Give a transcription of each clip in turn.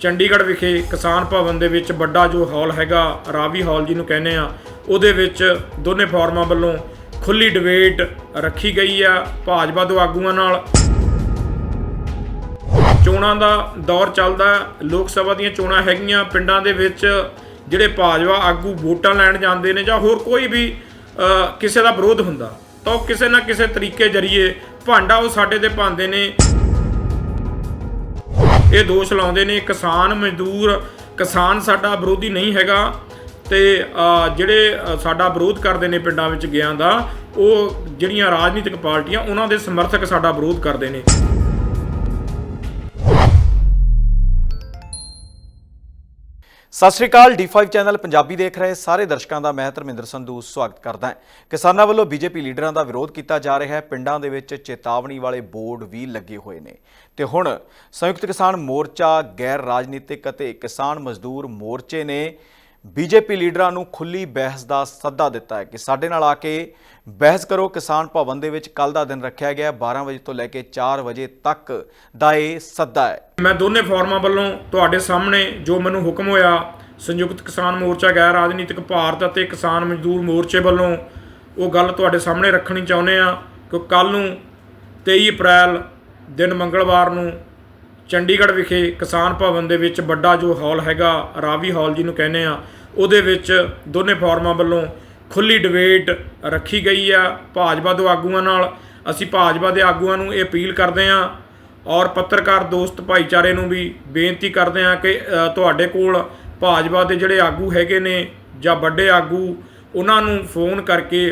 ਚੰਡੀਗੜ੍ਹ ਵਿਖੇ ਕਿਸਾਨ ਭਵਨ ਦੇ ਵਿੱਚ ਵੱਡਾ ਜੋ ਹਾਲ ਹੈਗਾ, ਰਾਵੀ ਹਾਲ ਜਿਹਨੂੰ ਕਹਿੰਦੇ ਆ, ਉਹਦੇ ਵਿੱਚ ਦੋਨੇ ਫੋਰਮਾਂ ਵੱਲੋਂ ਖੁੱਲੀ ਡਿਬੇਟ ਰੱਖੀ ਗਈ ਆ ਭਾਜਪਾ ਦੇ ਆਗੂਆਂ ਨਾਲ। ਚੋਣਾਂ ਦਾ ਦੌਰ ਚੱਲਦਾ ਲੋਕ ਸਭਾ ਦੀਆਂ ਚੋਣਾਂ ਹੈਗੀਆਂ। ਪਿੰਡਾਂ ਦੇ ਵਿੱਚ ਜਿਹੜੇ ਭਾਜਪਾ ਆਗੂ ਵੋਟਾਂ ਲੈਣ ਜਾਂਦੇ ਨੇ ਜਾਂ ਹੋਰ ਕੋਈ ਵੀ ਕਿਸੇ ਦਾ ਵਿਰੋਧ ਹੁੰਦਾ, ਤਾਂ ਉਹ ਕਿਸੇ ਨਾ ਕਿਸੇ ਤਰੀਕੇ ਜਰੀਏ ਭਾਂਡਾ ਉਹ ਸਾਡੇ ਤੇ ਪਾਉਂਦੇ ਨੇ। ਇਹ ਦੋਸ਼ ਲਾਉਂਦੇ ਨੇ, ਕਿਸਾਨ ਮਜ਼ਦੂਰ, ਕਿਸਾਨ ਸਾਡਾ ਵਿਰੋਧੀ ਨਹੀਂ ਹੈਗਾ ਤੇ ਜਿਹੜੇ ਸਾਡਾ ਵਿਰੋਧ ਕਰਦੇ ਨੇ ਪਿੰਡਾਂ ਵਿੱਚ ਗਿਆਂ ਦਾ, ਉਹ ਜਿਹੜੀਆਂ ਰਾਜਨੀਤਿਕ ਪਾਰਟੀਆਂ, ਉਹਨਾਂ ਦੇ ਸਮਰਥਕ ਸਾਡਾ ਵਿਰੋਧ ਕਰਦੇ ਨੇ। ਸਤਿ ਸ਼੍ਰੀ ਅਕਾਲ D5 ਚੈਨਲ ਪੰਜਾਬੀ ਦੇਖ ਰਹੇ ਸਾਰੇ ਦਰਸ਼ਕਾਂ ਦਾ, ਮੈਂ ਧਰਮਿੰਦਰ ਸੰਧੂ ਸਵਾਗਤ ਕਰਦਾ ਹਾਂ। ਕਿਸਾਨਾਂ ਵੱਲੋਂ ਬੀਜੇਪੀ ਲੀਡਰਾਂ ਦਾ ਵਿਰੋਧ ਕੀਤਾ ਜਾ ਰਿਹਾ ਹੈ। ਪਿੰਡਾਂ ਦੇ ਵਿੱਚ ਚੇਤਾਵਨੀ ਵਾਲੇ ਬੋਰਡ ਵੀ ਲੱਗੇ ਹੋਏ ਨੇ। ਤੇ ਹੁਣ ਸੰਯੁਕਤ ਕਿਸਾਨ ਮੋਰਚਾ, ਗੈਰ ਰਾਜਨੀਤਿਕ ਅਤੇ ਕਿਸਾਨ ਮਜ਼ਦੂਰ ਮੋਰਚੇ ਨੇ ਬੀਜੇਪੀ ਲੀਡਰਾਂ ਨੂੰ ਖੁੱਲੀ ਬਹਿਸ ਦਾ ਸੱਦਾ ਦਿੱਤਾ ਹੈ ਕਿ ਸਾਡੇ ਨਾਲ ਆ ਕੇ ਬਹਿਸ ਕਰੋ। ਕਿਸਾਨ ਭਵਨ ਦੇ ਵਿੱਚ ਕੱਲ ਦਾ ਦਿਨ ਰੱਖਿਆ ਗਿਆ। ਹੈ, 12 ਵਜੇ ਤੋਂ ਲੈ ਕੇ 4 ਵਜੇ ਤੱਕ ਦਾ ਇਹ ਸੱਦਾ ਹੈ। ਮੈਂ ਦੋਨੇ ਫੋਰਮਾਂ ਵੱਲੋਂ ਤੁਹਾਡੇ ਸਾਹਮਣੇ ਜੋ ਮੈਨੂੰ ਹੁਕਮ ਹੋਇਆ ਸੰਯੁਕਤ ਕਿਸਾਨ ਮੋਰਚਾ ਗੈਰ ਰਾਜਨੀਤਿਕ ਭਾਰਤ ਅਤੇ ਕਿਸਾਨ ਮਜ਼ਦੂਰ ਮੋਰਚੇ ਵੱਲੋਂ ਉਹ ਗੱਲ ਤੁਹਾਡੇ ਸਾਹਮਣੇ ਰੱਖਣੀ ਚਾਹੁੰਦੇ ਆ ਕਿ ਕੱਲ ਨੂੰ 23 ਅਪ੍ਰੈਲ ਦਿਨ ਮੰਗਲਵਾਰ ਨੂੰ ਚੰਡੀਗੜ੍ਹ ਵਿਖੇ ਕਿਸਾਨ ਭਵਨ ਦੇ ਵਿੱਚ ਵੱਡਾ ਜੋ ਹਾਲ ਹੈਗਾ, ਰਾਵੀ ਹਾਲ ਜਿਹਨੂੰ ਕਹਿੰਦੇ ਆ, ਉਹਦੇ ਵਿੱਚ ਦੋਨੇ ਫੋਰਮਾਂ ਵੱਲੋਂ ਖੁੱਲੀ ਡਿਬੇਟ ਰੱਖੀ ਗਈ ਆ ਭਾਜਪਾ ਦੇ ਆਗੂਆਂ ਨਾਲ। ਅਸੀਂ ਭਾਜਪਾ ਦੇ ਆਗੂਆਂ ਨੂੰ ਇਹ ਅਪੀਲ ਕਰਦੇ ਆ ਔਰ ਪੱਤਰਕਾਰ ਦੋਸਤ ਭਾਈਚਾਰੇ ਨੂੰ ਵੀ ਬੇਨਤੀ ਕਰਦੇ ਆ ਕਿ ਤੁਹਾਡੇ ਕੋਲ ਭਾਜਪਾ ਦੇ ਜਿਹੜੇ ਆਗੂ ਹੈਗੇ ਨੇ ਜਾਂ ਵੱਡੇ ਆਗੂ, ਉਹਨਾਂ ਨੂੰ ਫੋਨ ਕਰਕੇ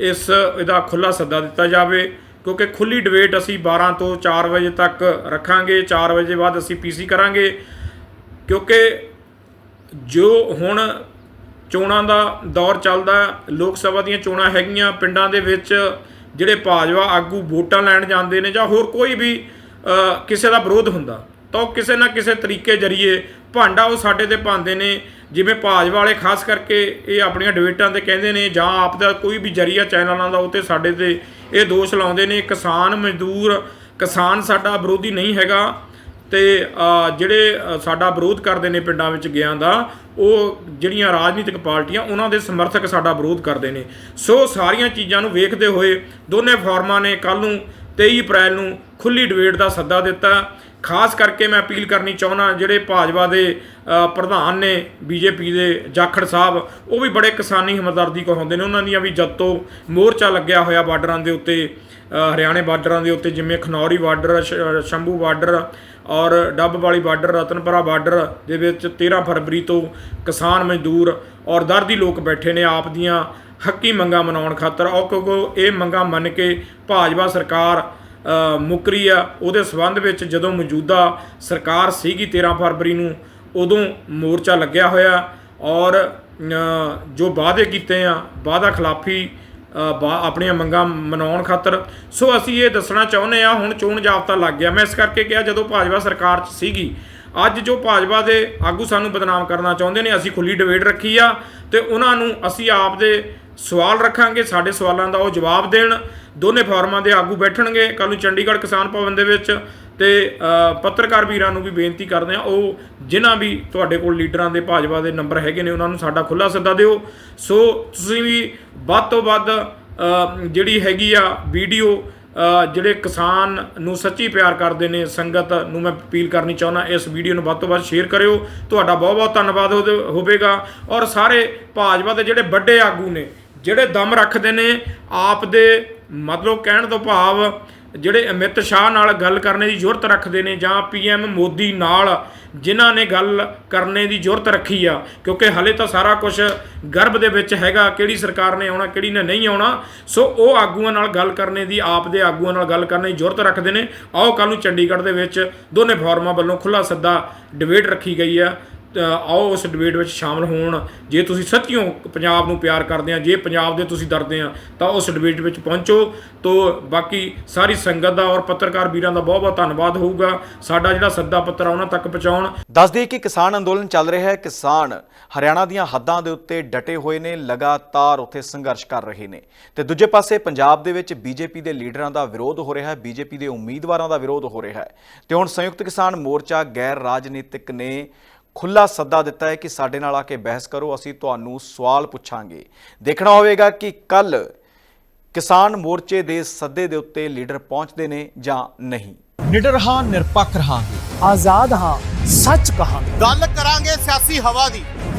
ਇਸ, ਇਹਦਾ ਖੁੱਲਾ ਸੱਦਾ ਦਿੱਤਾ ਜਾਵੇ। ਕਿਉਂਕਿ ਖੁੱਲੀ ਡਿਬੇਟ ਅਸੀਂ 12 ਤੋਂ 4 ਵਜੇ ਤੱਕ ਰੱਖਾਂਗੇ 4 ਵਜੇ ਬਾਅਦ ਅਸੀਂ ਪੀਸੀ ਕਰਾਂਗੇ। ਕਿਉਂਕਿ ਜੋ ਹੁਣ ਚੋਣਾਂ ਦਾ ਦੌਰ ਚੱਲਦਾ, ਲੋਕ ਸਭਾ ਦੀਆਂ ਚੋਣਾਂ ਹੈਗੀਆਂ, ਪਿੰਡਾਂ ਦੇ ਵਿੱਚ ਜਿਹੜੇ ਭਾਜਪਾ ਆਗੂ ਵੋਟਾਂ ਲੈਣ ਜਾਂਦੇ ਨੇ ਜਾਂ ਹੋਰ ਕੋਈ ਵੀ ਕਿਸੇ ਦਾ ਵਿਰੋਧ ਹੁੰਦਾ, ਤਾਂ ਉਹ ਕਿਸੇ ਨਾ ਕਿਸੇ ਤਰੀਕੇ ਜਰੀਏ ਭਾਂਡਾ ਉਹ ਸਾਡੇ ਤੇ ਪਾਉਂਦੇ ਨੇ। ਜਿਵੇਂ ਭਾਜਪਾ ਵਾਲੇ ਖਾਸ ਕਰਕੇ ਇਹ ਆਪਣੀਆਂ ਡਿਬੇਟਾਂ ਤੇ ਕਹਿੰਦੇ ਨੇ ਜਾਂ ਆਪ ਦਾ ਕੋਈ ਵੀ ਜਰੀਆ ਚੈਨਲਾਂ ਦਾ ਉਹ ਤੇ ਸਾਡੇ ਤੇ ਇਹ ਦੋਸ਼ ਲਾਉਂਦੇ ਨੇ, ਕਿਸਾਨ ਮਜ਼ਦੂਰ, ਕਿਸਾਨ ਸਾਡਾ ਵਿਰੋਧੀ ਨਹੀਂ ਹੈਗਾ ਤੇ ਜਿਹੜੇ ਸਾਡਾ ਵਿਰੋਧ ਕਰਦੇ ਨੇ ਪਿੰਡਾਂ ਵਿੱਚ ਗਿਆਂ ਦਾ, ਉਹ ਜਿਹੜੀਆਂ ਰਾਜਨੀਤਿਕ ਪਾਰਟੀਆਂ, ਉਹਨਾਂ ਦੇ ਸਮਰਥਕ ਸਾਡਾ ਵਿਰੋਧ ਕਰਦੇ ਨੇ। ਸੋ ਸਾਰੀਆਂ ਚੀਜ਼ਾਂ ਨੂੰ ਵੇਖਦੇ ਹੋਏ ਦੋਨੇ ਫੋਰਮਾਂ ਨੇ ਕੱਲ ਨੂੰ 23 ਅਪ੍ਰੈਲ ਨੂੰ ਖੁੱਲੀ ਡਿਬੇਟ ਦਾ ਸੱਦਾ ਦਿੱਤਾ। ਖਾਸ ਕਰਕੇ ਮੈਂ ਅਪੀਲ ਕਰਨੀ ਚਾਹੁੰਦਾ ਜਿਹੜੇ ਭਾਜਪਾ ਦੇ ਪ੍ਰਧਾਨ ਨੇ ਬੀਜੇਪੀ ਦੇ ਜਾਖੜ ਸਾਹਿਬ, ਉਹ ਵੀ ਬੜੇ ਕਿਸਾਨੀ ਹਮਦਰਦੀ ਕਹਾਉਂਦੇ ਨੇ। ਉਹਨਾਂ ਦੀਆਂ ਵੀ ਜਦ ਤੋਂ ਮੋਰਚਾ ਲੱਗਿਆ ਹੋਇਆ ਬਾਰਡਰਾਂ ਦੇ ਉੱਤੇ ਹਰਿਆਣੇ ਬਾਰਡਰਾਂ ਦੇ ਉੱਤੇ, ਜਿਵੇਂ ਖਨੌਰੀ ਬਾਰਡਰ, ਸ਼- ਸ਼ੰਭੂ ਬਾਰਡਰ ਔਰ ਡੱਬ ਵਾਲੀ ਬਾਰਡਰ, ਰਤਨਪੁਰਾ ਬਾਰਡਰ, ਦੇ ਵਿੱਚ 13 ਫਰਵਰੀ ਤੋਂ ਕਿਸਾਨ ਮਜ਼ਦੂਰ ਔਰ ਦਰਦੀ ਲੋਕ ਬੈਠੇ ਨੇ ਆਪ ਦੀਆਂ ਹੱਕੀ ਮੰਗਾਂ ਮਨਾਉਣ ਖਾਤਰ। ਔਰ ਕਿਉਂਕਿ ਇਹ ਮੰਗਾਂ ਮੰਨ ਕੇ ਭਾਜਪਾ ਸਰਕਾਰ ਮੁੱਕਰੀ ਆ। ਉਹਦੇ ਸਬੰਧ ਵਿੱਚ ਜਦੋਂ ਮੌਜੂਦਾ ਸਰਕਾਰ ਸੀਗੀ 13 ਫਰਵਰੀ ਨੂੰ, ਉਦੋਂ ਮੋਰਚਾ ਲੱਗਿਆ ਹੋਇਆ ਔਰ ਜੋ ਵਾਅਦੇ ਕੀਤੇ ਆ, ਵਾਅਦਾ ਖਿਲਾਫੀ ਬਾ- ਆਪਣੀਆਂ ਮੰਗਾਂ ਮਨਾਉਣ ਖਾਤਰ। ਸੋ ਅਸੀਂ ਇਹ ਦੱਸਣਾ ਚਾਹੁੰਦੇ ਆ, ਹੁਣ ਚੋਣ ਜਾਬਤਾ ਲੱਗ ਗਿਆ। ਮੈਂ ਇਸ ਕਰਕੇ ਕਿਹਾ, ਜਦੋਂ ਭਾਜਪਾ ਸਰਕਾਰ 'ਚ ਸੀਗੀ, ਅੱਜ ਜੋ ਭਾਜਪਾ ਦੇ ਆਗੂ ਸਾਨੂੰ ਬਦਨਾਮ ਕਰਨਾ ਚਾਹੁੰਦੇ ਨੇ, ਅਸੀਂ ਖੁੱਲੀ ਡਿਬੇਟ ਰੱਖੀ ਆ ਤੇ ਉਹਨਾਂ ਨੂੰ ਅਸੀਂ ਆਪ ਦੇ ਸਵਾਲ ਰੱਖਾਂਗੇ, ਸਾਡੇ ਸਵਾਲਾਂ ਦਾ ਉਹ ਜਵਾਬ ਦੇਣ। ਦੋਨੇ ਫਾਰਮਾਂ ਦੇ ਆਗੂ ਬੈਠਣਗੇ। ਕੱਲ ਨੂੰ ਚੰਡੀਗੜ੍ਹ ਕਿਸਾਨ ਭਵਨ ਦੇ ਵਿੱਚ ਤੇ ਪੱਤਰਕਾਰ ਵੀਰਾਂ ਨੂੰ ਵੀ ਬੇਨਤੀ ਕਰਦੇ ਆ ਉਹ ਜਿਨ੍ਹਾਂ ਵੀ ਤੁਹਾਡੇ ਕੋਲ ਲੀਡਰਾਂ ਦੇ ਭਾਜਪਾ ਦੇ ਨੰਬਰ ਹੈਗੇ ਨੇ, ਉਹਨਾਂ ਨੂੰ ਸਾਡਾ ਖੁੱਲਾ ਸੱਦਾ ਦਿਓ। ਸੋ, ਤੁਸੀਂ ਵੀ ਵੱਧ ਤੋਂ ਵੱਧ ਜਿਹੜੀ ਹੈਗੀ ਆ ਵੀਡੀਓ ਜਿਹੜੇ ਕਿਸਾਨ ਨੂੰ ਸੱਚੀ ਪਿਆਰ ਕਰਦੇ ਨੇ, ਸੰਗਤ ਨੂੰ ਮੈਂ ਅਪੀਲ ਕਰਨੀ ਚਾਹੁੰਦਾ, ਇਸ ਵੀਡੀਓ ਨੂੰ ਵੱਧ ਤੋਂ ਵੱਧ ਸ਼ੇਅਰ ਕਰਿਓ। ਤੁਹਾਡਾ ਬਹੁਤ ਬਹੁਤ ਧੰਨਵਾਦ ਹੋਵੇ- ਹੋਵੇਗਾ। ਔਰ ਸਾਰੇ ਭਾਜਪਾ ਦੇ ਜਿਹੜੇ ਵੱਡੇ ਆਗੂ ਨੇ ਜਿਹੜੇ ਦਮ ਰੱਖਦੇ ਨੇ, ਆਪ ਦੇ ਮਤਲਬ ਕਹਿਣ ਤੋਂ ਭਾਵ ਜਿਹੜੇ ਅਮਿਤ ਸ਼ਾਹ ਨਾਲ ਗੱਲ ਕਰਨ ਦੀ ਜ਼ਰੂਰਤ ਰੱਖਦੇ ਨੇ ਜਾਂ ਪੀਐਮ ਮੋਦੀ ਨਾਲ ਜਿਨ੍ਹਾਂ ਨੇ ਗੱਲ ਕਰਨੇ ਦੀ ਜ਼ਰੂਰਤ ਰੱਖੀ ਆ, ਕਿਉਂਕਿ ਹਲੇ ਤਾਂ ਸਾਰਾ ਕੁਝ ਗਰਭ ਦੇ ਵਿੱਚ ਹੈਗਾ, ਕਿਹੜੀ ਸਰਕਾਰ ਨੇ ਆਉਣਾ, ਕਿਹੜੀ ਨੇ ਨਹੀਂ ਆਉਣਾ, ਸੋ ਉਹ ਆਗੂਆਂ ਨਾਲ ਗੱਲ ਕਰਨੇ ਦੀ, ਆਪ ਦੇ ਆਗੂਆਂ ਨਾਲ ਗੱਲ ਕਰਨ ਦੀ ਜ਼ਰੂਰਤ ਰੱਖਦੇ ਨੇ। ਆਓ ਕੱਲ ਨੂੰ ਚੰਡੀਗੜ੍ਹ ਦੇ ਵਿੱਚ ਦੋਨੇ ਫੋਰਮਾਂ ਵੱਲੋਂ ਖੁੱਲਾ ਸੱਦਾ ਡਿਬੇਟ ਰੱਖੀ ਗਈ ਆ। ਆਓ ਉਸ ਡਿਬੇਟ ਵਿੱਚ ਸ਼ਾਮਲ ਹੋਣ। ਜੇ ਤੁਸੀਂ ਸੱਚਿਓ ਪੰਜਾਬ ਨੂੰ ਪਿਆਰ ਕਰਦੇ ਆ, ਜੇ ਪੰਜਾਬ ਦੇ ਤੁਸੀਂ ਡਰਦੇ ਆ, ਤਾਂ ਉਸ ਡਿਬੇਟ ਵਿੱਚ ਪਹੁੰਚੋ। ਤੋ ਬਾਕੀ ਸਾਰੀ ਸੰਗਤ ਦਾ ਔਰ ਪੱਤਰਕਾਰ ਵੀਰਾਂ ਦਾ ਬਹੁਤ ਬਹੁਤ ਧੰਨਵਾਦ ਹੋਊਗਾ। ਸਾਡਾ ਜਿਹੜਾ ਸੱਦਾ ਪੱਤਰ ਆ, ਉਹਨਾਂ ਤੱਕ ਪਹੁੰਚਾਉਣ। ਦੱਸ ਦਈਏ ਕਿ ਕਿਸਾਨ ਅੰਦੋਲਨ ਚੱਲ ਰਿਹਾ ਹੈ। ਕਿਸਾਨ ਹਰਿਆਣਾ ਦੀਆਂ ਹੱਦਾਂ ਦੇ ਉੱਤੇ ਡਟੇ ਹੋਏ ਨੇ, ਲਗਾਤਾਰ ਉੱਥੇ ਸੰਘਰਸ਼ ਕਰ ਰਹੇ ਨੇ। ਤੇ ਦੂਜੇ ਪਾਸੇ ਪੰਜਾਬ ਦੇ ਵਿੱਚ ਬੀਜੇਪੀ ਦੇ ਲੀਡਰਾਂ ਦਾ ਵਿਰੋਧ ਹੋ ਰਿਹਾ ਹੈ। ਬੀਜੇਪੀ ਦੇ ਉਮੀਦਵਾਰਾਂ ਦਾ ਵਿਰੋਧ ਹੋ ਰਿਹਾ ਹੈ। ਤੇ ਹੁਣ ਸੰਯੁਕਤ ਕਿਸਾਨ ਮੋਰਚਾ ਗੈਰ ਰਾਜਨੀਤਿਕ ਨੇ ਖੁੱਲਾ ਸੱਦਾ ਦਿੱਤਾ ਹੈ ਕਿ ਸਾਡੇ ਨਾਲ ਆ ਕੇ ਬਹਿਸ ਕਰੋ ਅਸੀਂ ਤੁਹਾਨੂੰ ਸਵਾਲ ਪੁੱਛਾਂਗੇ। ਦੇਖਣਾ ਹੋਵੇਗਾ ਕਿ ਕੱਲ ਕਿਸਾਨ ਮੋਰਚੇ ਦੇ ਸੱਦੇ ਦੇ ਉੱਤੇ ਲੀਡਰ ਪਹੁੰਚਦੇ ਨੇ ਜਾਂ ਨਹੀਂ। ਨਿਡਰ ਹਾਂ ਨਿਰਪੱਖ ਰਹਾਂਗੇ। ਆਜ਼ਾਦ ਹਾਂ ਸੱਚ ਕਹਾਂਗੇ। ਗੱਲ ਕਰਾਂਗੇ ਸਿਆਸੀ ਹਵਾ ਦੀ।